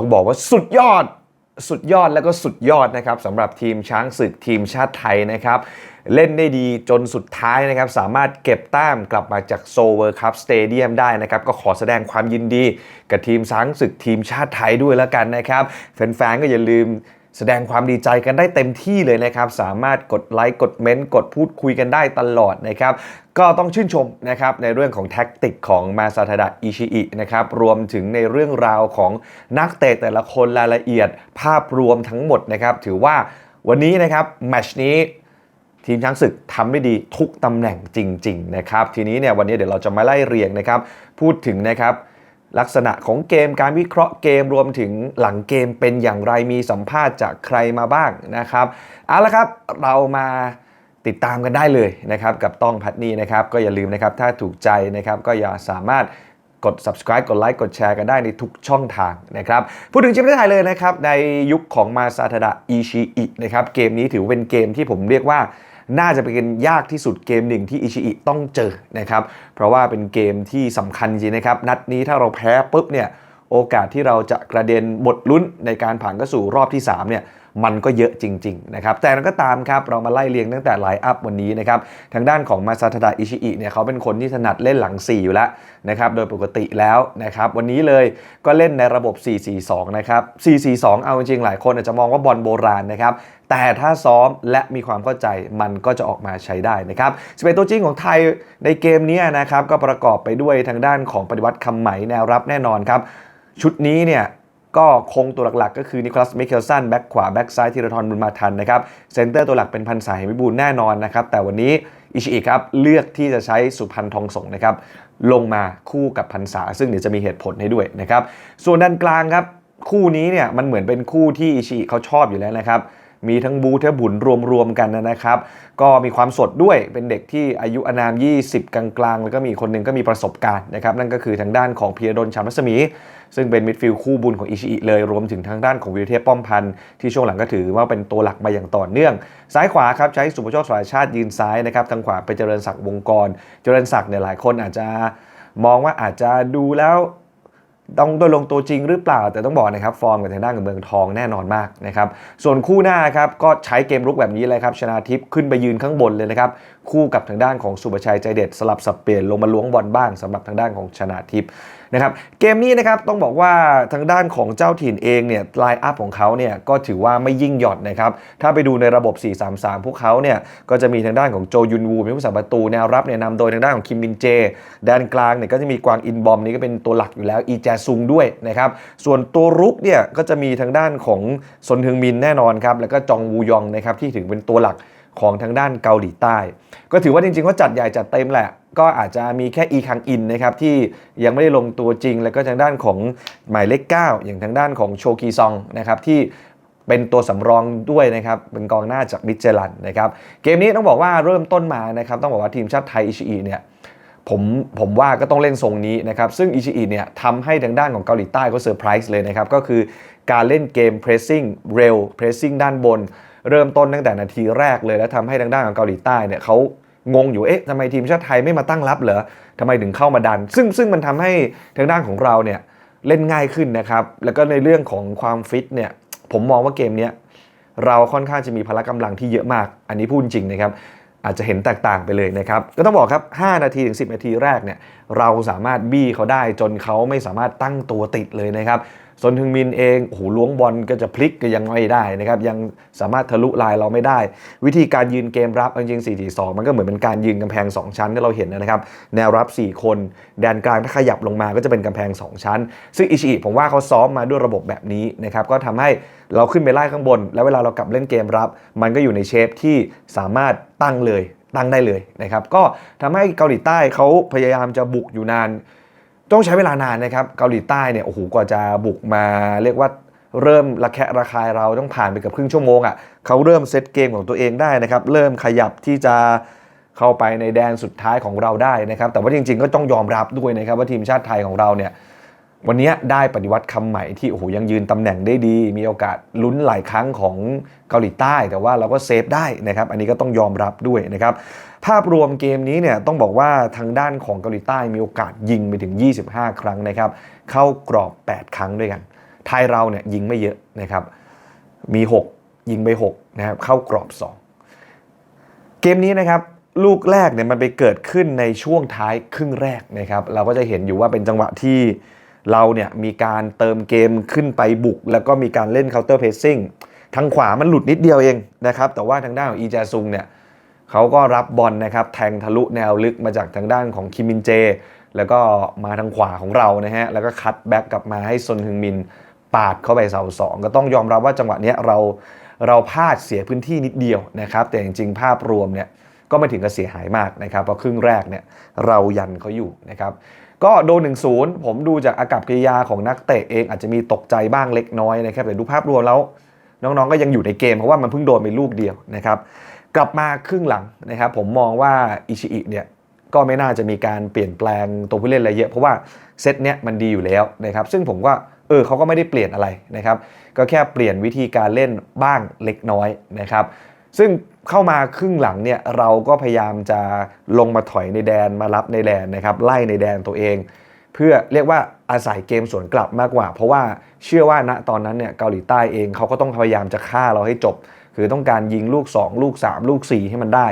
ต้องบอกว่าสุดยอดสุดยอดแล้วก็สุดยอดนะครับสำหรับทีมช้างศึกทีมชาติไทยนะครับ เล่นได้ดีจนสุดท้ายนะครับ สามารถเก็บแต้มกลับมาจากโซเวอร์คัพสเตเดียมได้นะครับ ก็ขอแสดงความยินดีกับทีมช้างศึกทีมชาติไทยด้วยแล้วกันนะครับ แฟนๆก็อย่าลืม แสดงความดีใจกันได้เต็มที่เลยนะครับ สามารถกดไลค์กดเมนต์กดพูดคุยกันได้ตลอดนะครับ ก็ต้องชื่นชมนะครับในเรื่องของแท็กติกของมาซาทาดะอิชิอินะครับ รวมถึงในเรื่องราวของนักเตะแต่ละคนรายละเอียดภาพรวมทั้งหมดนะครับ ถือว่าวันนี้นะครับแมชนี้ทีมช้างศึกทำได้ดีทุกตำแหน่งจริง ๆ นะครับ ทีนี้เนี่ยวันนี้เดี๋ยวเราจะมาไล่เรียงนะครับ พูดถึงนะครับ ลักษณะของเกมการวิเคราะห์เกมรวมถึงหลังเกมเป็นอย่างไรมีสัมภาษณ์จากใครมาบ้างนะครับเอาละครับเรามาติดตามกันได้เลยนะครับกับต้องพัดนีนะครับก็อย่าลืมนะครับถ้าถูกใจนะครับก็อย่าสามารถกด subscribe กดไลค์กดแชร์กันได้ในทุกช่องทางนะครับพูดถึงทีมชาติไทยเลยนะครับในยุคของมาซาทดะอิชิอินะครับเกมนี้ถือเป็นเกมที่ผมเรียกว่า น่าจะเป็นยากที่สุดเกมหนึ่งที่อิชิอิต้องเจอนะครับเพราะว่าเป็นเกมที่สำคัญจริงนะครับ นัดนี้ถ้าเราแพ้ปุ๊บเนี่ยโอกาสที่เราจะกระเด็นบทลุ้นในการผ่านเข้าสู่รอบที่3เนี่ย มันก็เยอะจริงๆนะครับแต่นั้นก็ตามครับเรามาไล่เรียงตั้งแต่ไลน์อัพวันนี้นะครับทางด้านของมาซาทาดะอิชิอิเนี่ยเขาเป็นคนที่ถนัดเล่นหลัง 4 อยู่แล้วนะครับโดยปกติแล้วนะครับวันนี้เลยก็เล่นในระบบ 4-4-2 นะครับ 4-4-2 เอาจริงๆหลายคนอาจจะมองว่าบอลโบราณนะครับแต่ถ้าซ้อมและมีความเข้าใจมันก็จะออกมาใช้ได้นะครับสเปตัวจริงของไทยในเกมนี้นะครับก็ประกอบไปด้วยทางด้านของปฏิวัติคำไหมแนวรับแน่นอนครับชุดนี้เนี่ย ก็คงตัวหลักๆ ก็คือนิโคลัสมิเคลสันแบ็กขวา แบ็กซ้ายธีรทรบุญมาทันนะครับเซนเตอร์ตัวหลักเป็นพันสายวิบูลแน่นอนนะครับ แต่วันนี้อิชิอิครับเลือกที่จะใช้สุพันธ์ทองสงนะครับลงมาคู่กับพันษา ซึ่งเดี๋ยวจะมีเหตุผลให้ด้วยนะครับส่วนด้านกลางครับคู่นี้เนี่ยมันเหมือนเป็นคู่ที่อิชิอิเขาชอบอยู่แล้วนะครับมีทั้งบูเทบุญรวมๆกันนะครับ ก็มีความสดด้วยเป็นเด็กที่อายุอนาม 20 กลางๆ แล้วก็มีคนหนึ่งก็มีประสบการณ์นะครับ นั่นก็คือทางด้านของพีรดลชามรัศมี ซึ่งเป็นมิดฟิลด์คู่บุญของอิชิอิเลยรวมถึงทางด้านของวิรเทพป้อมพันธ์ที่ช่วงหลังก็ถือว่าเป็นตัวหลักมาอย่างต่อเนื่อง ซ้ายขวาครับใช้สุภโชคสารชาติยืนซ้ายนะครับทางขวาเป็นเจริญศักดิ์วงกร เจริญศักดิ์เนี่ยหลายคนอาจจะมองว่าอาจจะดูแล้วต้องโดยลงตัวจริงหรือเปล่า แต่ต้องบอกนะครับ ฟอร์มกับทางด้านกับเมืองทองแน่นอนมากนะครับ ส่วนคู่หน้าครับ ก็ใช้เกมรุกแบบนี้เลยครับ ชนาทิพย์ขึ้นไปยืนข้างบนเลยนะครับ คู่กับทางด้านของสุประชัยใจเด็ด สลับสับเปลี่ยนลงมาล้วงบอลบ้างสำหรับทางด้านของชนาทิพย์ นะครับเกมนี้นะครับต้องบอกว่าทางด้านของเจ้าถิ่นเองเนี่ยไลน์อัพของเขาเนี่ยก็ถือว่าไม่ยิ่งหย่อนนะครับถ้าไปดูในระบบ 4-3-3 พวกเขาเนี่ยก็จะมีทางด้านของโจยุนวูเป็นผู้สาประตูแนวรับเนี่ยนำโดยทางด้านของคิมมินเจด้านกลางเนี่ยก็จะมีกวางอินบอมนี่ก็เป็นตัวหลักอยู่แล้วอีแจซุงด้วยนะครับส่วนตัวรุกเนี่ยก็จะมีทางด้านของซนฮึงมินแน่นอนครับแล้วก็จองวูยองนะครับที่ถึงเป็นตัวหลัก ของทางด้านเกาหลีใต้ ก็ถือว่าจริงๆ ก็จัดใหญ่จัดเต็มแหละ ก็อาจจะมีแค่อีคังอินนะครับที่ยังไม่ได้ลงตัวจริง แล้วก็ทางด้านของหมายเลข 9 อย่างทางด้านของโชกีซองนะครับที่เป็นตัวสำรองด้วยนะครับ เป็นกองหน้าจากมิดเจลันนะครับ เกมนี้ต้องบอกว่าเริ่มต้นมานะครับ ต้องบอกว่าทีมชาติไทยอิชิอิเนี่ยผมผมว่าก็ต้องเล่นทรงนี้นะครับ ซึ่งอิชิอิเนี่ยทำให้ทางด้านของเกาหลีใต้ก็เซอร์ไพรส์เลยนะครับ ก็คือการเล่นเกม pressing เร็ว pressing ด้านบน เริ่มต้นตั้งแต่นาทีแรกเลย แล้วทำให้ทางด้านของเกาหลีใต้เนี่ยเขางงอยู่ เอ๊ะทำไมทีมชาติไทยไม่มาตั้งรับเหรอทำไมถึงเข้ามาดัน ซึ่งซึ่งมันทำให้ทางด้านของเราเนี่ยเล่นง่ายขึ้นนะครับ แล้วก็ในเรื่องของความฟิตเนี่ยผมมองว่าเกมเนี้ยเราค่อนข้างจะมีพละกำลังที่เยอะมาก อันนี้พูดจริงนะครับ อาจจะเห็นแตกต่างไปเลยนะครับ ก็ต้องบอกครับ 5 นาทีถึง 10 นาทีแรกเนี่ยเราสามารถบี้เขาได้จนเขาไม่สามารถตั้งตัวติดเลยนะครับ ซนทึงมินเองโอ้โหล้วงบอลก็จะพลิกก็ยังไม่ได้นะครับ ยังสามารถทะลุลายเราไม่ได้ วิธีการยืนเกมรับจริงๆ4-4-2 มันก็เหมือนเป็นการยืนกำแพง 2 ชั้นที่เราเห็นนะครับ แนวรับ 4 คน แดนกลางถ้าขยับลงมาก็จะเป็นกำแพง 2 ชั้น ซึ่งอิชิอิผมว่าเขาซ้อมมาด้วยระบบแบบนี้นะครับก็ทำให้เราขึ้นไปไล่ข้างบน แล้วเวลาเรากลับเล่นเกมรับ มันก็อยู่ในเชฟที่สามารถตั้งเลยตั้งได้เลยนะครับก็ทำให้เกาหลีใต้เขาพยายามจะบุกอยู่นาน ต้องใช้เวลานานนะครับเกาหลีใต้เนี่ยโอ้โหกว่าจะบุกมาเรียกว่าเริ่มระแคะระคายเราต้องผ่านไปเกับครึ่งชั่วโมงอะ่ะเขาเริ่มเซตเกมของตัวเองได้นะครับเริ่มขยับที่จะเข้าไปในแดนสุดท้ายของเราได้นะครับแต่ว่าจริงๆก็ต้องยอมรับด้วยนะครับว่าทีมชาติไทยของเราเนี่ย วันนี้ได้ปฏิวัติคำใหม่ที่โอ้โหยังยืนตำแหน่งได้ดี มีโอกาสลุ้นหลายครั้งของเกาหลีใต้ แต่ว่าเราก็เซฟได้นะครับ อันนี้ก็ต้องยอมรับด้วยนะครับ ภาพรวมเกมนี้เนี่ยต้องบอกว่าทางด้านของเกาหลีใต้มีโอกาสยิงไปถึง 25 ครั้งนะครับ เข้ากรอบ 8 ครั้งด้วยกัน ไทยเราเนี่ยยิงไม่เยอะนะครับ มี 6 ยิงไป6นะครับเข้ากรอบ 2 เกมนี้นะครับลูกแรกเนี่ยมันไปเกิดขึ้นในช่วงท้ายครึ่งแรกนะครับ เราก็จะเห็นอยู่ว่าเป็นจังหวะที่ เราเนี่ยมีการเติมเกมขึ้นไปบุก แล้วก็มีการเล่นเคาน์เตอร์เพสซิ่งทางขวามันหลุดนิดเดียวเองนะครับ แต่ว่าทางด้านของอีจาซุงเนี่ยเขาก็รับบอลนะครับ แทงทะลุแนวลึกมาจากทางด้านของคิมมินเจ แล้วก็มาทางขวาของเรานะฮะ แล้วก็คัดแบ็กกลับมาให้ซนฮึงมินปาดเข้าไปเสาสองก็ต้องยอมรับว่าจังหวะเนี้ยเราเราพลาดเสียพื้นที่นิดเดียวนะครับ แต่จริงๆ ภาพรวมเนี่ยก็ไม่ถึงกับเสียหายมากนะครับเพราะครึ่งแรกเนี่ยเรายันเขาอยู่นะครับ ก็โดน1-0 ผมดูจากอากับกิริยาของนักเตะเองอาจจะมีตกใจบ้างเล็กน้อยนะครับ แต่ดูภาพรวมแล้วน้องๆ ก็ยังอยู่ในเกมเพราะว่ามันเพิ่งโดนไปลูกเดียวนะครับ กลับมาครึ่งหลังนะครับ ผมมองว่าอิชิอิเนี่ยก็ไม่น่าจะมีการเปลี่ยนแปลงตัวผู้เล่นอะไรเยอะ เพราะว่าเซตเนี้ยมันดีอยู่แล้วนะครับ ซึ่งผมก็เออเขาก็ไม่ได้เปลี่ยนอะไรนะครับ ก็แค่เปลี่ยนวิธีการเล่นบ้างเล็กน้อยนะครับ ซึ่งเข้ามาครึ่งหลังเนี่ยเราก็พยายามจะลงมาถอยในแดนมารับในแดนนะครับไล่ในแดนตัวเอง เพื่อเรียกว่าอาศัยเกมสวนกลับมากกว่า เพราะว่าเชื่อว่าณตอนนั้นเนี่ยเกาหลีใต้เองเขาก็ต้องพยายามจะฆ่าเราให้จบ คือต้องการยิงลูก 2 ลูก 3 ลูก 4 ให้มันได้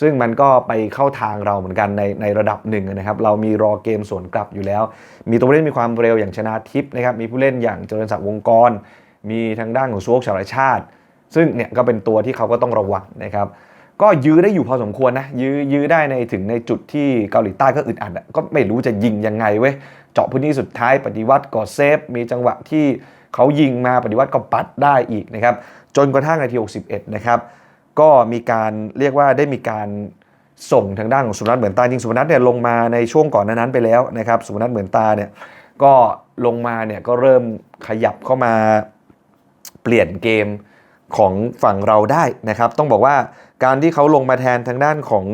ซึ่งมันก็ไปเข้าทางเราเหมือนกันในในระดับหนึ่งนะครับเรามีรอเกมสวนกลับอยู่แล้ว มีตัวผู้เล่นมีความเร็วอย่างชนะทิพย์นะครับมีผู้เล่นอย่างเจริญศักดิ์วงกร มีทางด้านของซูโอกชาวชาติ ซึ่งเนี่ยก็เป็นตัวที่เขาก็ต้องระวังนะครับก็ยื้อได้อยู่พอสมควรนะยื้อยื้อได้ในถึงในจุดที่เกาหลีใต้ก็อึดอัดอะก็ไม่รู้จะยิงยังไงเว้ยเจาะพื้นที่สุดท้ายปฏิวัติก็เซฟ มีจังหวะที่เขายิงมาปฏิวัติก็ปัดได้อีกนะครับจนกระทั่งนาที 61 นะครับก็มีการเรียกว่าได้มีการส่งทางด้านของสุนัทเหมือนตาจริงสุนัทเนี่ยลงมาในช่วงก่อนนั้นไปแล้วนะครับสุนัทเหมือนตาเนี่ยก็ลงมาเนี่ยก็เริ่มขยับเข้ามาเปลี่ยนเกม ของฝั่งเราได้นะครับ ต้องบอกว่าการที่เขาลงมาแทนทางด้านของ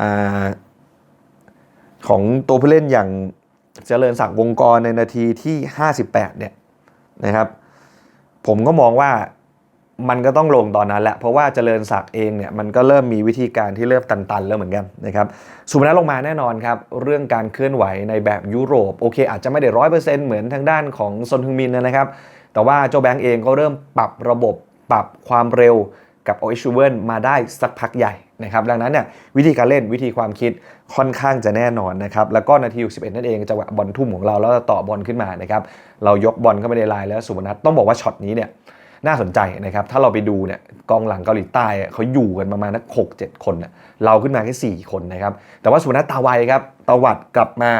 อของตัวผู้เล่นอย่างเจริญศักดิ์วงกรในนาทีที่ 58 เนี่ยนะครับ ผมก็มองว่ามันก็ต้องลงตอนนั้นแหละ เพราะว่าเจริญศักดิ์เองเนี่ยมันก็เริ่มมีวิธีการที่เริ่มตันๆ แล้วเหมือนกันนะครับสุพนัทลงมาแน่นอนครับ เรื่องการเคลื่อนไหวในแบบยุโรปโอเค อาจจะไม่ได้ร้อยเปอร์เซ็นต์เหมือนทางด้านของซนฮึงมินนะครับ แต่ว่าโจแบงก์เองก็เริ่มปรับระบบ ปรับความเร็วกับโอเอชูเวนมาได้สักพักใหญ่นะครับดังนั้นเนี่ยวิธีการเล่นวิธีความคิดค่อนข้างจะแน่นอนนะครับแล้วก็นาที11นั่นเองจังหวะบอลทุ่มของเราแล้วต่อบอลขึ้นมานะครับเรายกบอลเข้าไปในลายแล้วสุพนัทต้องบอกว่าช็อตนี้เนี่ยน่าสนใจนะครับถ้าเราไปดูเนี่ยกองหลังเกาหลีใต้เขาอยู่กันประมาณนักหกเจ็ดคนน่ะเราขึ้นมาแค่4คนนะครับแต่ว่าสุนัขตาไวครับตวัดกลับมา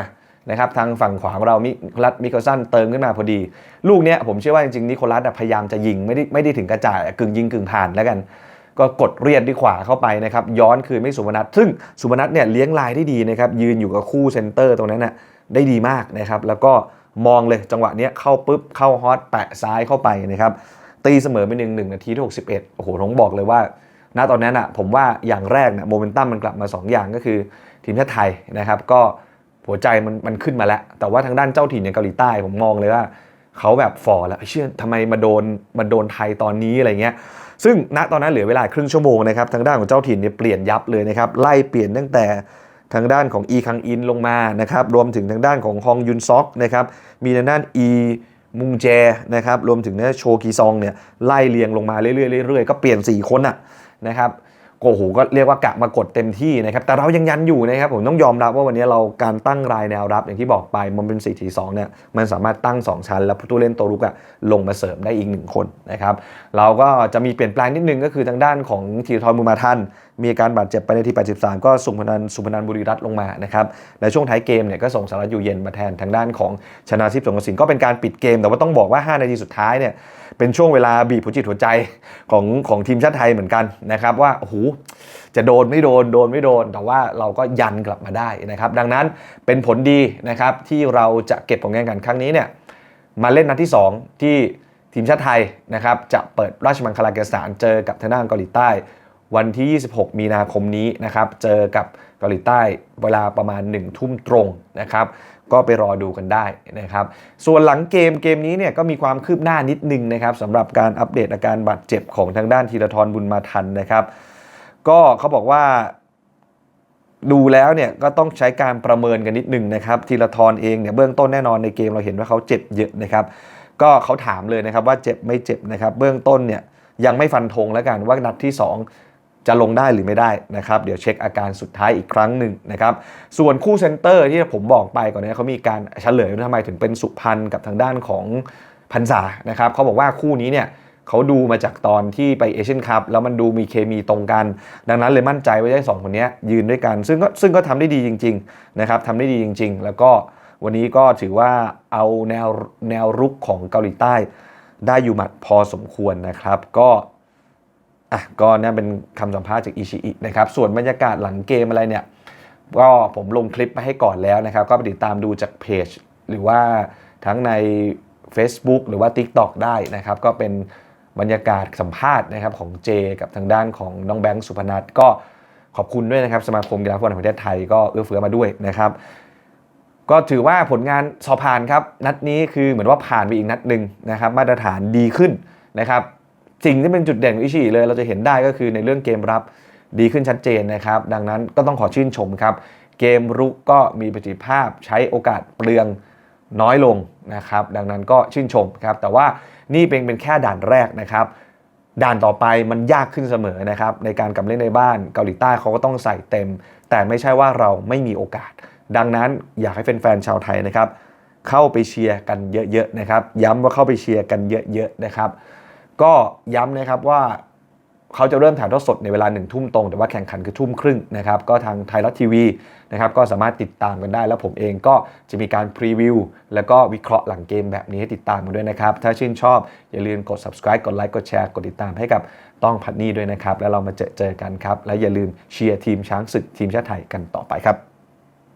นะครับทางฝั่งขวาของเรามิคลัสมิโคลสันเติมขึ้นมาพอดี ลูกเนี้ยผมเชื่อว่าจริงๆนิโคลัสพยายามจะยิงไม่ได้ไม่ได้ถึงกระจายกึ่งยิงกึ่งผ่านแล้วกัน ก็กดเรียดที่ขวาเข้าไปนะครับย้อนคืนไม่สุพนัทซึ่งสุพนัทเนี่ยเลี้ยงลายได้ดีนะครับยืนอยู่กับคู่เซนเตอร์ตรงนั้นน่ะได้ดีมากนะครับแล้วก็มองเลยจังหวะเนี้ยเข้าปุ๊บเข้าฮอตแปะซ้ายเข้าไปนะครับตีเสมอไปหนึ่งหนึ่งนาทีที่61โอ้โหต้องบอกเลยว่าณตอนนั้นอะผมว่าอย่างแรกเนี่ยโมเมนตัมมันกลับมา 2 อย่างก็คือทีมชาติไทยนะครับก็ หัวใจมันมันขึ้นมาแล้ว แต่ว่าทางด้านเจ้าถิ่นอย่างเกาหลีใต้ผมมองเลยว่าเขาแบบฟอร์แล้วเชื่อทำไมมาโดนมาโดนไทยตอนนี้อะไรเงี้ยซึ่งณตอนนั้นเหลือเวลาครึ่งชั่วโมงนะครับทางด้านของเจ้าถิ่นเนี่ยเปลี่ยนยับเลยนะครับไล่เปลี่ยนตั้งแต่ทางด้านของอีคังอินลงมานะครับรวมถึงทางด้านของฮองยุนซอกนะครับมีทางด้านอีมุงแจนะครับรวมถึงนะโชกีซองเนี่ยไล่เรียงลงมาเรื่อยๆเรื่อยๆก็เปลี่ยน 4 คนอะนะครับ โอ้โหก็เรียกว่ากะมากดเต็มที่นะครับ แต่เรายังยันอยู่นะครับ ผมต้องยอมรับว่าวันนี้เราการตั้งรายแนวรับอย่างที่บอกไปมันเป็น4 4 2เนี่ยมันสามารถตั้ง 2 ชั้น แล้วผู้เล่นตัวรุกอะลงมาเสริมได้อีก 1 คนนะครับ เราก็จะมีเปลี่ยนแปลงนิดนึงก็คือทางด้านของธีรทรบุญมาทัน มีอาการบาดเจ็บไปในที83 ก็สุพนันสุพนันบุรีรัตน์ลงมานะครับในช่วงท้ายเกมเนี่ยก็ส่งสารัตอยู่เย็นมาแทนทางด้านของชนะทิพย์สงกระสินก็เป็นการปิดเกม แต่ว่าต้องบอกว่า 5 นาทีสุดท้ายเนี่ยเป็นช่วงเวลาบีบหัวจิตหัวใจของของทีมชาติไทยเหมือนกันนะครับว่าโอ้โหจะโดนไม่โดนโดนไม่โดน แต่ว่าเราก็ยันกลับมาได้นะครับดังนั้นเป็นผลดีนะครับที่เราจะเก็บผลงานกันครั้งนี้เนี่ยมาเล่นนัดที่ 2 ที่ทีมชาติไทยนะครับจะเปิดราชมังคลากีฬาสถานเจอกับทางด้านเกาหลีใต้ วันที่ 26 มีนาคมนี้นะครับ เจอกับเกาหลีใต้เวลาประมาณ 1 ทุ่มตรงนะครับ ก็ไปรอดูกันได้นะครับ ส่วนหลังเกมเกมนี้เนี่ยก็มีความคืบหน้านิดนึงนะครับสำหรับการอัปเดตอาการบาดเจ็บของทางด้านธีรทรบุญมาทันนะครับ ก็เขาบอกว่าดูแล้วเนี่ยก็ต้องใช้การประเมินกันนิดนึงนะครับธีรทรเองเนี่ยเบื้องต้นแน่นอนในเกมเราเห็นว่าเขาเจ็บเยอะนะครับ ก็เขาถามเลยนะครับว่าเจ็บไม่เจ็บนะครับ เบื้องต้นเนี่ยยังไม่ฟันธงแล้วกันว่านัดที่ 2 จะลงได้หรือไม่ได้นะครับ เดี๋ยวเช็คอาการสุดท้ายอีกครั้งหนึ่งนะครับ ส่วนคู่เซนเตอร์ที่ผมบอกไปก่อนนี้เขามีการเฉลยว่าทำไมถึงเป็นสุพรรณกับทางด้านของพันษานะครับเขาบอกว่าคู่นี้เนี่ยเขาดูมาจากตอนที่ไปเอเชียนคัพแล้วมันดูมีเคมีตรงกัน ดังนั้นเลยมั่นใจว่าได้สองคนนี้ยยืนด้วยกัน ซึ่งก็ซึ่งก็ทำได้ดีจริงๆนะครับทำได้ดีจริง ๆ แล้วก็วันนี้ก็ถือว่าเอาแนวแนวรุกของเกาหลีใต้ ได้อยู่หมัดพอสมควรนะครับ ก็ อะก็นั่เป็นคำสัมภาษณ์จากอิชิอินะครับ ส่วนบรรยากาศหลังเกมอะไรเนี่ย ก็ผมลงคลิปมาให้ก่อนแล้วนะครับ ก็ไปติดตามดูจากเพจ หรือว่าทั้งใน Facebook หรือว่า TikTok ได้นะครับ ก็เป็นบรรยากาศสัมภาษณ์นะครับของเจ กับทางด้านของน้องแบงค์สุพนัทก็ขอบคุณด้วยนะครับสมาคมกีฬาฟุตบอลแห่งประเทศไทยก็เอื้อเฟื้อมาด้วยนะครับ ก็ถือว่าผลงานสอบผ่านครับ นัดนี้คือเหมือนว่าผ่านไปอีกนัดหนึ่งนะครับ มาตรฐานดีขึ้นนะครับ สิ่งที่เป็นจุดเด่นของอิชิเลยเราจะเห็นได้ก็คือในเรื่องเกมรับดีขึ้นชัดเจนนะครับ ดังนั้นก็ต้องขอชื่นชมครับ เกมรุกก็มีประสิทธิภาพใช้โอกาสเปลืองน้อยลงนะครับ ดังนั้นก็ชื่นชมครับ แต่ว่านี่เป็นเป็นแค่ด่านแรกนะครับ ด่านต่อไปมันยากขึ้นเสมอนะครับ ในการกลับเล่นในบ้านเกาหลีใต้เขาก็ต้องใส่เต็ม แต่ไม่ใช่ว่าเราไม่มีโอกาส ดังนั้นอยากให้แฟนๆชาวไทยนะครับ เข้าไปเชียร์กันเยอะๆนะครับ ย้ำว่าเข้าไปเชียร์กันเยอะๆนะครับ ก็ย้ำนะครับว่าเขาจะเริ่มถ่ายทอดสดในเวลาหนึ่งทุ่มตรง แต่ว่าแข่งขันคือทุ่มครึ่งนะครับ ก็ทางไทยรัฐทีวีนะครับก็สามารถติดตามกันได้ แล้วผมเองก็จะมีการพรีวิวแล้วก็วิเคราะห์หลังเกมแบบนี้ให้ติดตามกันด้วยนะครับ ถ้าชื่นชอบ อย่าลืมกด subscribe กดไลค์กดแชร์กดติดตามให้กับต้องพัดนี่ด้วยนะครับ แล้วเรามาเจอเจอกันครับ และอย่าลืมเชียร์ทีมช้างศึกทีมชาติไทยกันต่อไปครับ